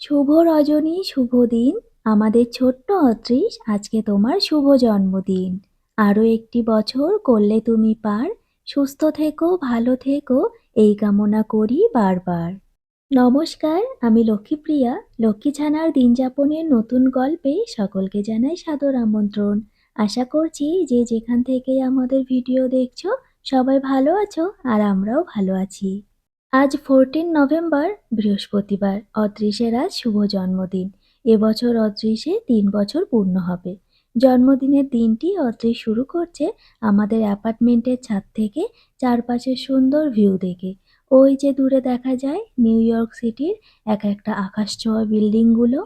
শুভ রজনী, শুভ দিন। আমাদের ছোট্ট অত্রিশ আজকে তোমার শুভ জন্মদিন। আরও একটি বছর করলে তুমি পার। সুস্থ থেকো, ভালো থেকো, এই কামনা করি বারবার। নমস্কার, আমি লক্ষ্মীপ্রিয়া। লক্ষ্মী ছানার দিন যাপনের নতুন গল্পে সকলকে জানাই সাদর আমন্ত্রণ। আশা করছি যে যেখান থেকে আমাদের ভিডিও দেখছ, সবাই ভালো আছো আর আমরাও ভালো আছি। আজ ফোরটিন নভেম্বর বৃহস্পতিবার অদৃশের আজ শুভ জন্মদিন। এবছর অদৃশে তিন বছর পূর্ণ হবে। জন্মদিনের দিনটি অদৃশ শুরু করছে আমাদের অ্যাপার্টমেন্টের ছাদ থেকে চারপাশের সুন্দর ভিউ দেখে। ওই যে দূরে দেখা যায় নিউ ইয়র্ক সিটির এক একটা আকাশ ছোঁয়া বিল্ডিংগুলো।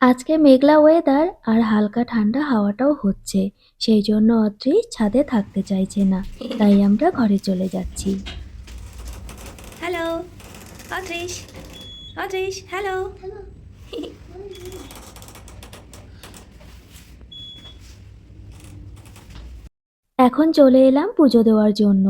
আজকে মেঘলা ওয়েদার আর হালকা ঠান্ডা হাওয়াটাও হচ্ছে। সেই জন্য অদৃশ ছাদে থাকতে চাইছে না। তাই আমরা ঘরে চলে যাচ্ছি। হ্যালো অত্রিশ অত্রিশ হ্যালো এখন চলে এলাম পুজো দেওয়ার জন্য।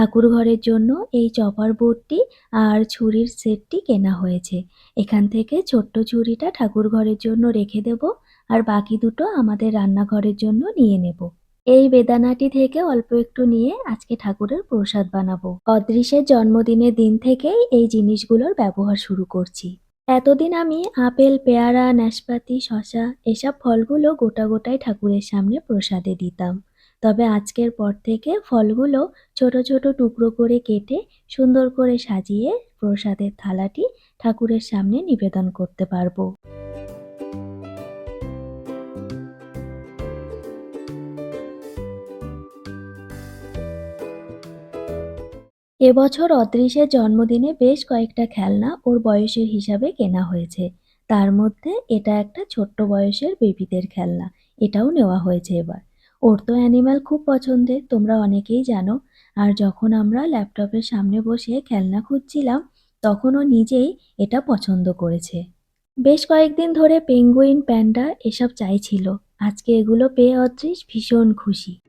ঠাকুর ঘরের জন্য এই চপার বোর্ডটি আর ছুরির সেটটি কেনা হয়েছে। এখান থেকে ছোট্ট ছুরিটা ঠাকুর ঘরের জন্য রেখে দেব আর বাকি দুটো আমাদের রান্নাঘরের জন্য নিয়ে নেব। এই বেদানাটি থেকে অল্প একটু নিয়ে আজকে ঠাকুরের প্রসাদ বানাবো। অদৃশ্যের জন্মদিনের দিন থেকেই এই জিনিসগুলোর ব্যবহার শুরু করছি। এতদিন আমি আপেল, পেয়ারা, নাশপাতি শশা এসব ফলগুলো গোটা গোটাই ঠাকুরের সামনে প্রসাদে দিতাম। তবে আজকের পর থেকে ফলগুলো ছোট ছোট টুকরো করে কেটে সুন্দর করে সাজিয়ে প্রসাদের থালাটি ঠাকুরের সামনে নিবেদন করতে পারব। এবছর অদৃশের জন্মদিনে বেশ কয়েকটা খেলনা ওর বয়সের হিসাবে কেনা হয়েছে। তার মধ্যে এটা একটা ছোট্ট বয়সের বেবিদের খেলনা, এটাও নেওয়া হয়েছে এবার। ওর তো অ্যানিম্যাল খুব পছন্দের, তোমরা অনেকেই জানো। আর যখন আমরা ল্যাপটপের সামনে বসে খেলনা খুঁজছিলাম, তখন ও নিজেই এটা পছন্দ করেছে। বেশ কয়েকদিন ধরে পেঙ্গুইন প্যান্ডা এসব চাইছিল। আজকে এগুলো পেয়ে অদৃশ ভীষণ খুশি।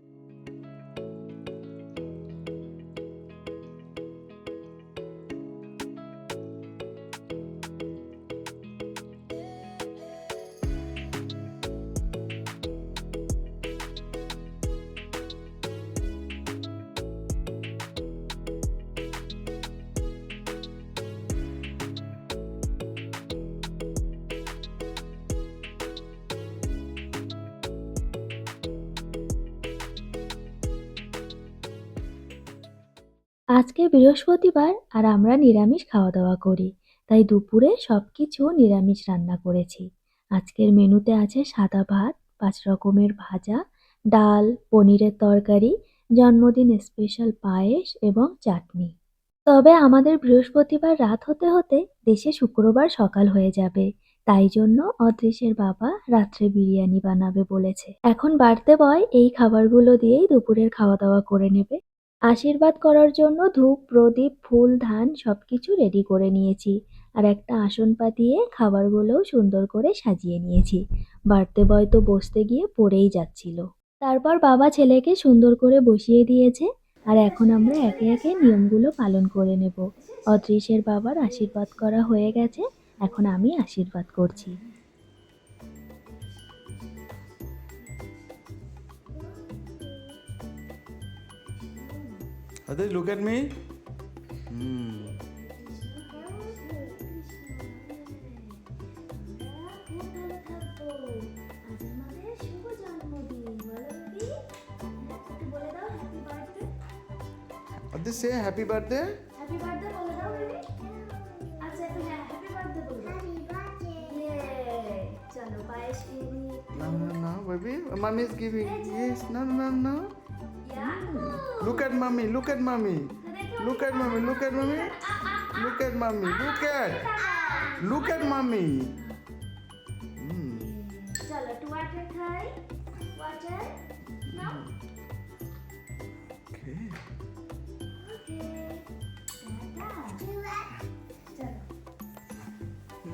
আজকে বৃহস্পতিবার আর আমরা নিরামিষ খাওয়া দাওয়া করি, তাই দুপুরে সব কিছু নিরামিষ রান্না করেছি। আজকের মেনুতে আছে সাদা ভাত, পাঁচ রকমের ভাজা, ডাল, পনিরের তরকারি, জন্মদিন স্পেশাল পায়েস এবং চাটনি। তবে আমাদের বৃহস্পতিবার রাত হতে হতে দেশে শুক্রবার সকাল হয়ে যাবে, তাই জন্য অদৃশ্যের বাবা রাত্রে বিরিয়ানি বানাবে বলেছে। এখন বাড়তে বয় এই খাবারগুলো দিয়েই দুপুরের খাওয়া দাওয়া করে নেবে। আশীর্বাদ করার জন্য ধূপ, প্রদীপ, ফুল, ধান সব কিছু রেডি করে নিয়েছি। আর একটা আসন পাতিয়ে খাবারগুলোও সুন্দর করে সাজিয়ে নিয়েছি। বাড়তে বয় তো বসতে গিয়ে পড়েই যাচ্ছিল। তারপর বাবা ছেলেকে সুন্দর করে বসিয়ে দিয়েছে। আর এখন আমরা একে একে নিয়মগুলো পালন করে নেব। অদৃশের বাবার আশীর্বাদ করা হয়ে গেছে। এখন আমি আশীর্বাদ করছি। Adit, look at me. Hmm. Adit, say happy birthday. Happy birthday বলে দাও বেবি আচ্ছা হ্যাঁ হ্যাপি বার্থডে বলে দাও No, no, no, baby. Mommy is giving. Yes, no, no, no. Look at mommy. Look at mommy. Look at mommy. Look at mommy. Look at mommy. Look at. Look at mommy. Mm. চলো two water খাই water নাও Okay. Okay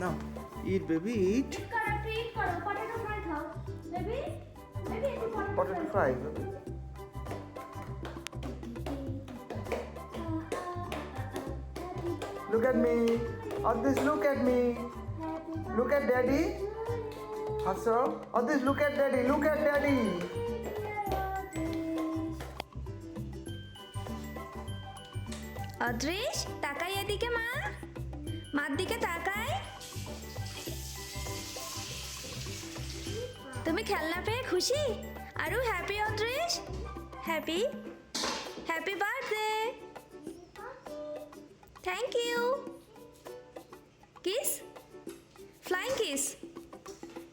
Now, eat, baby. Eat. করো treat করো potato fry খাও baby baby একটু Potato fry, baby. Look at me. This, look at me. Look at daddy. Hasso. On this, look at daddy. Look at daddy. অদৃশ তাকাই এদিকে মা মার দিকে তাকাই তুমি খেলনা পেয়ে খুশি Aru happy Adrish happy happy birthday thank you kiss flying kiss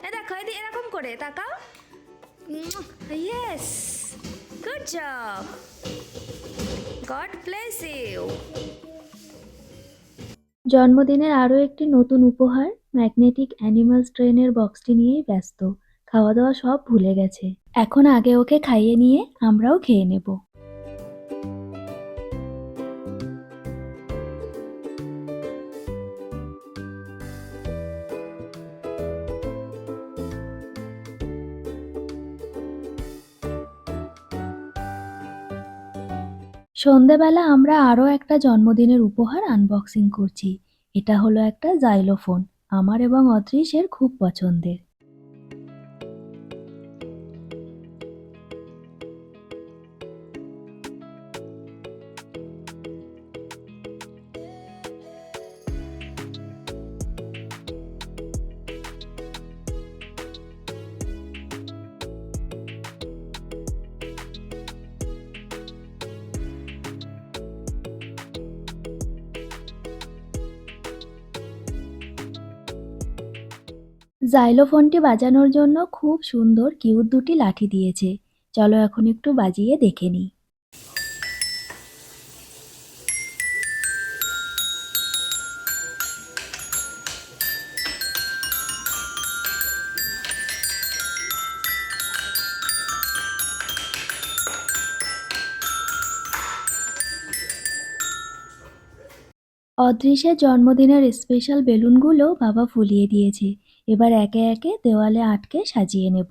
এ দেখো, এদি এরকম করে, তাকাও। Yes good job God bless you জন্মদিনের আরও একটি নতুন উপহার, ম্যাগনেটিক অ্যানিমালস ট্রেনের বক্সটি নিয়েই ব্যস্ত। খাওয়া দাওয়া সব ভুলে গেছে। এখন আগে ওকে খাইয়ে নিয়ে আমরাও খেয়ে নেব। সন্ধেবেলা আমরা আরও একটা জন্মদিনের উপহার আনবক্সিং করছি। এটা হলো একটা জাইলোফোন আমার এবং অত্রিশের খুব পছন্দের। জাইলোফোনটি বাজানোর জন্য খুব সুন্দর কিউট দুটি লাঠি দিয়েছে। চলো এখন একটু বাজিয়ে দেখে নিই। অদৃশ্যের জন্মদিনের স্পেশাল বেলুনগুলো বাবা ফুলিয়ে দিয়েছে। এবার একে একে দেওয়ালে আটকে সাজিয়ে নেব।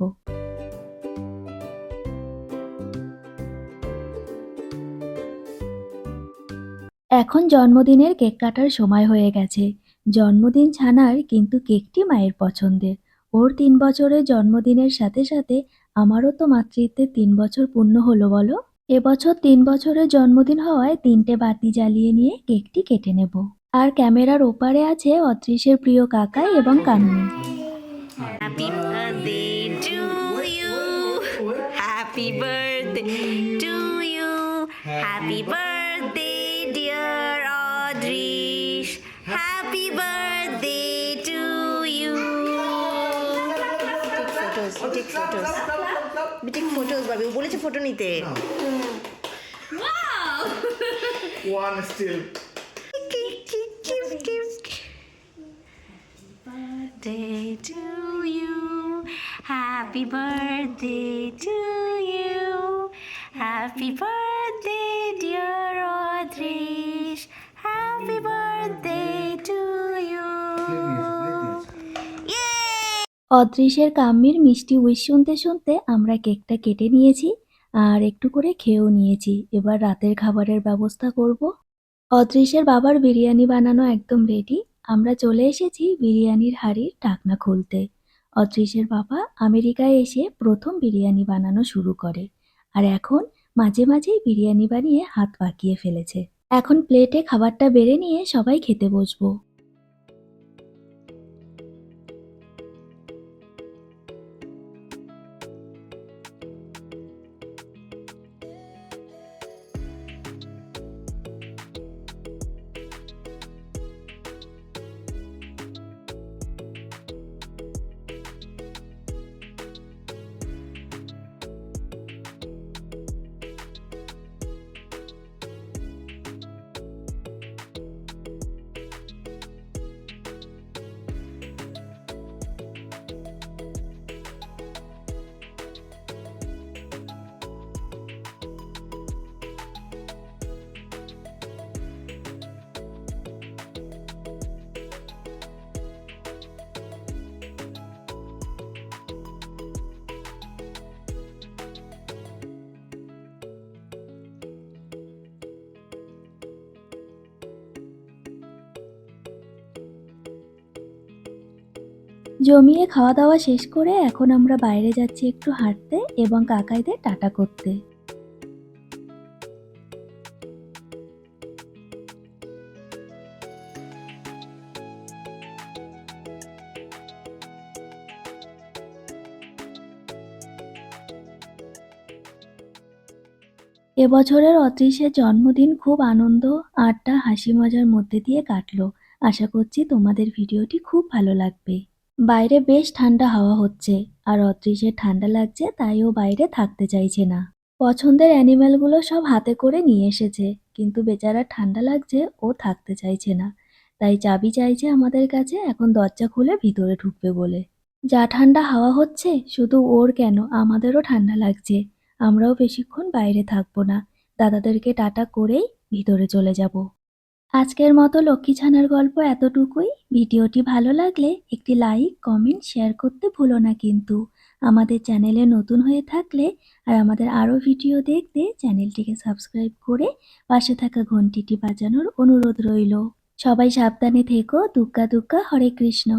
এখন জন্মদিনের কেক কাটার সময় হয়ে গেছে। জন্মদিন ছানার কিন্তু কেকটি মায়ের পছন্দের। ওর তিন বছরের জন্মদিনের সাথে সাথে আমারও তো মাতৃত্বের তিন বছর পূর্ণ হলো বলো? এবছর তিন বছরের জন্মদিন হওয়ায় তিনটে বাতি জ্বালিয়ে নিয়ে কেকটি কেটে নেব। আর ক্যামেরার ওপারে আছে অদৃশ্যের প্রিয় কাকাই এবং কানুনি বলেছে ফটো নিতে। One still. Happy birthday to you. Happy birthday, dear Audrey. Happy birthday to you. Yay! অদৃশ্যের কাম্মির মিষ্টি উইশ শুনতে শুনতে আমরা কেকটা কেটে নিয়েছি আর একটু করে খেয়েও নিয়েছি এবার রাতের খাবারের ব্যবস্থা করব অদৃশ্যের বাবার বিরিয়ানি বানানো একদম রেডি আমরা চলে এসেছি বিরিয়ানির হাঁড়ির ঢাকনা খুলতে অদৃশ্যের বাবা আমেরিকায় এসে প্রথম বিরিয়ানি বানানো শুরু করে আর এখন মাঝে মাঝেই বিরিয়ানি বানিয়ে হাত পাকিয়ে ফেলেছে। এখন প্লেটে খাবারটা বেড়ে নিয়ে সবাই খেতে বসবো। জমিয়ে খাওয়া দাওয়া শেষ করে এখন আমরা বাইরে যাচ্ছি একটু হাঁটতে এবং কাকাইদের টাটা করতে। এবছরের অত্রিশের জন্মদিন খুব আনন্দ, আড্ডা হাসি মজার মধ্যে দিয়ে কাটলো। আশা করছি তোমাদের ভিডিওটি খুব ভালো লাগবে। বাইরে বেশ ঠান্ডা হাওয়া হচ্ছে, আর অত্রিশের ঠান্ডা লাগছে তাই ও বাইরে থাকতে চাইছে না। পছন্দের অ্যানিম্যালগুলো সব হাতে করে নিয়ে এসেছে, কিন্তু বেচারা ঠান্ডা লাগছে, ও থাকতে চাইছে না। তাই চাবি চাইছে আমাদের কাছে, এখন দরজা খুলে ভিতরে ঢুকবে বলে। যা ঠান্ডা হাওয়া হচ্ছে, শুধু ওর কেন, আমাদেরও ঠান্ডা লাগছে। আমরাও বেশিক্ষণ বাইরে থাকব না। দাদাদেরকে টাটা করেই ভিতরে চলে যাব। আজকের মতো লক্ষ্মী ছানার গল্প এতটুকুই। ভিডিওটি ভালো লাগলে একটি লাইক, কমেন্ট, শেয়ার করতে ভুলো না কিন্তু। আমাদের চ্যানেলে নতুন হয়ে থাকলে আর আমাদের আরও ভিডিও দেখতে চ্যানেলটিকে সাবস্ক্রাইব করে পাশে থাকা ঘন্টিটি বাজানোর অনুরোধ রইল। সবাই সাবধানে থেকো। দুগ্গা দুগ্গা হরে কৃষ্ণ।